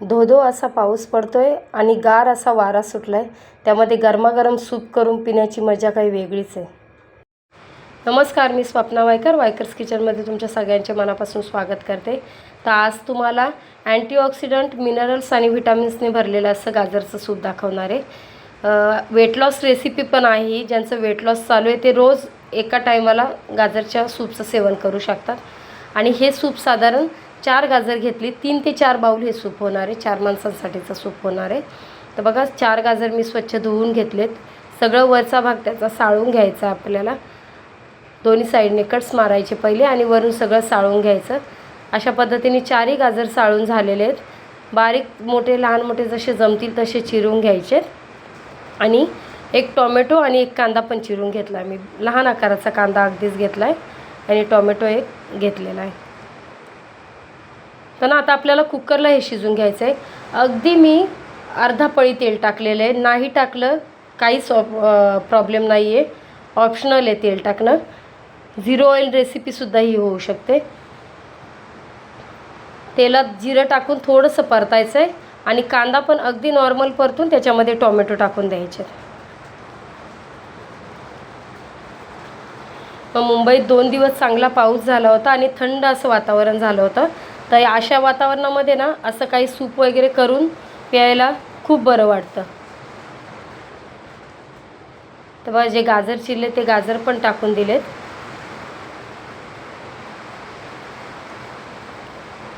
धो धो असा पाऊस पडतो आहे आणि गार असा वारा सुटला आहे त्यामध्ये गरमागरम सूप करून पिण्याची मजा काही वेगळीच आहे. नमस्कार मी स्वप्ना वायकर. वायकर्स किचनमध्ये तुमच्या सगळ्यांचे मनापासून स्वागत करते. तर आज तुम्हाला अँटीऑक्सिडंट मिनरल्स आणि व्हिटॅमिन्सने भरलेलं असं गाजरचं सूप दाखवणार आहे. वेट लॉस रेसिपी पण आहे ज्यांचं वेट लॉस चालू आहे ते रोज एका टायमाला गाजरच्या सूपचं सेवन करू शकतात. आणि हे सूप साधारण चार गाजर घेतली. तीन ते चार बाऊल हे सूप होणार आहे. चार माणसांसाठीचं सूप होणार आहे. तर बघा चार गाजर मी स्वच्छ धुवून घेतलेत. सगळं वरचा भाग त्याचा साळून घ्यायचा आपल्याला. दोन्ही साईडने कट्स मारायचे पहिले आणि वरून सगळं साळून घ्यायचं. अशा पद्धतीने चारही गाजर साळून झालेले आहेत. बारीक मोठे लहान मोठे जसे जमतील तसे चिरून घ्यायचे. आणि एक टॉमॅटो आणि एक कांदा पण चिरून घेतला मी. लहान आकाराचा कांदा अगदीच घेतला आहे आणि टॉमॅटो एक घेतलेला आहे. तर ना आता आपल्याला कुकरला हे शिजून घ्यायचं आहे अगदी मी अर्धा पळी तेल टाकलेलं आहे. नाही टाकलं काहीच प्रॉब्लेम नाही आहे ऑप्शनल आहे तेल टाकणं. झिरो ऑइल रेसिपीसुद्धा ही होऊ शकते. तेलात जिरं टाकून थोडंसं परतायचं आहे आणि कांदा पण अगदी नॉर्मल परतून त्याच्यामध्ये टोमॅटो टाकून द्यायचे. मग मुंबईत दोन दिवस चांगला पाऊस झाला होता आणि थंड असं वातावरण झालं होतं. तर अशा वातावरणामध्ये ना असं काही सूप वगैरे करून प्यायला खूप बरं वाटतं. तर बघा जे गाजर चिरले ते गाजर पण टाकून दिलेत.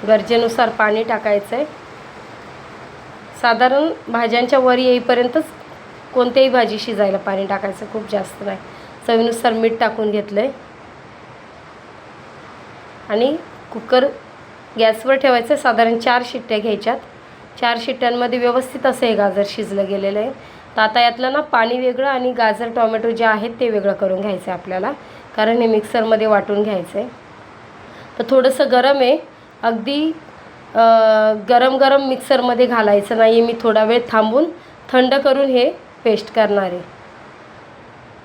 गरजेनुसार पाणी टाकायचं आहे साधारण भाज्यांच्या वर येईपर्यंतच कोणत्याही भाजी शिजायला पाणी टाकायचं खूप जास्त नाही. चवीनुसार मीठ टाकून घेतलं आहे आणि कुकर गॅसवर ठेवायचं साधारण चार शिट्ट्या घ्यायच्यात. चार शिट्ट्यांमध्ये व्यवस्थित असं हे गाजर शिजलं गेलेलं आहे. तर आता यातलं ना पाणी वेगळं आणि गाजर टोमॅटो जे आहेत ते वेगळं करून घ्यायचं आहे आपल्याला कारण हे मिक्सरमध्ये वाटून घ्यायचं आहे तर थोडंसं गरम आहे. अगदी गरम गरम मिक्सरमध्ये घालायचं नाही मी थोडा वेळ थांबून थंड करून हे पेस्ट करणार आहे.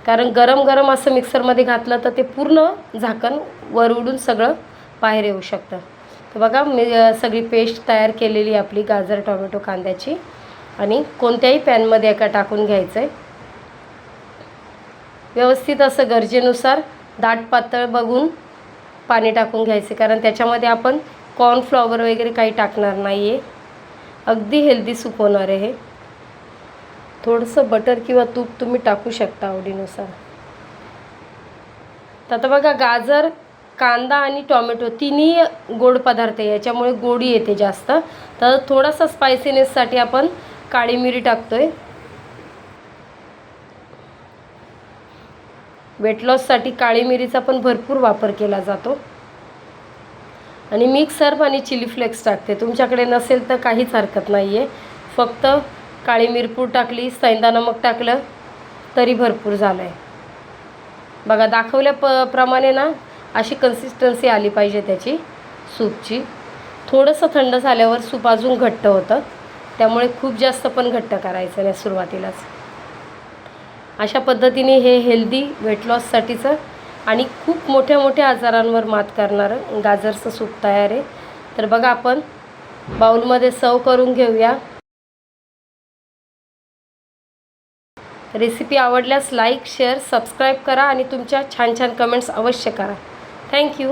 कारण गरम गरम असं मिक्सरमध्ये घातलं तर ते पूर्ण झाकण वर उडून सगळं बाहेर येऊ शकतं. तर बघा मी सगळी पेस्ट तयार केलेली आपली गाजर टोमॅटो कांद्याची. आणि कोणत्याही पॅनमध्ये एका टाकून घ्यायचं आहे व्यवस्थित असं गरजेनुसार दाट पातळ बघून पाणी टाकून घ्यायचे कारण त्याच्यामध्ये आपण कॉर्नफ्लॉवर वगैरे काही टाकणार नाही आहे अगदी हेल्दी सूप होणार आहे हे. थोडंसं बटर किंवा तूप तुम्ही टाकू शकता आवडीनुसार. तर आता बघा गाजर कांदा आणि टॉमॅटो तिन्ही गोड पदार्थ आहे याच्यामुळे गोडी येते जास्त. तर थोडासा स्पायसीनेससाठी आपण काळी मिरी टाकतो आहे वेट लॉससाठी काळी मिरीचा पण भरपूर वापर केला जातो. आणि मिक्स सर्फ आणि चिली फ्लेक्स टाकते. तुमच्याकडे नसेल तर काहीच हरकत नाही आहे फक्त काळी मिरपूड टाकली सैंदा नमक टाकलं तरी भरपूर झालं आहे बघा दाखवल्या प प्रमाणे ना अशी कन्सिस्टन्सी आली पाहिजे त्याची सूपची. थोडंसं थंड झाल्यावर सूप अजून घट्ट होतं. त्यामुळे खूप जास्त पण घट्ट करायचं नाही सुरुवातीलाच. अशा पद्धतीने हे हेल्दी वेट लॉससाठीचं आणि खूप मोठ्या मोठ्या आजारांवर मात करणारं गाजरचं सूप तयार आहे. तर बघा आपण बाऊलमध्ये सर्व करून घेऊया. रेसिपी आवडल्यास लाईक शेअर सबस्क्राईब करा आणि तुमच्या छान छान कमेंट्स अवश्य करा. Thank you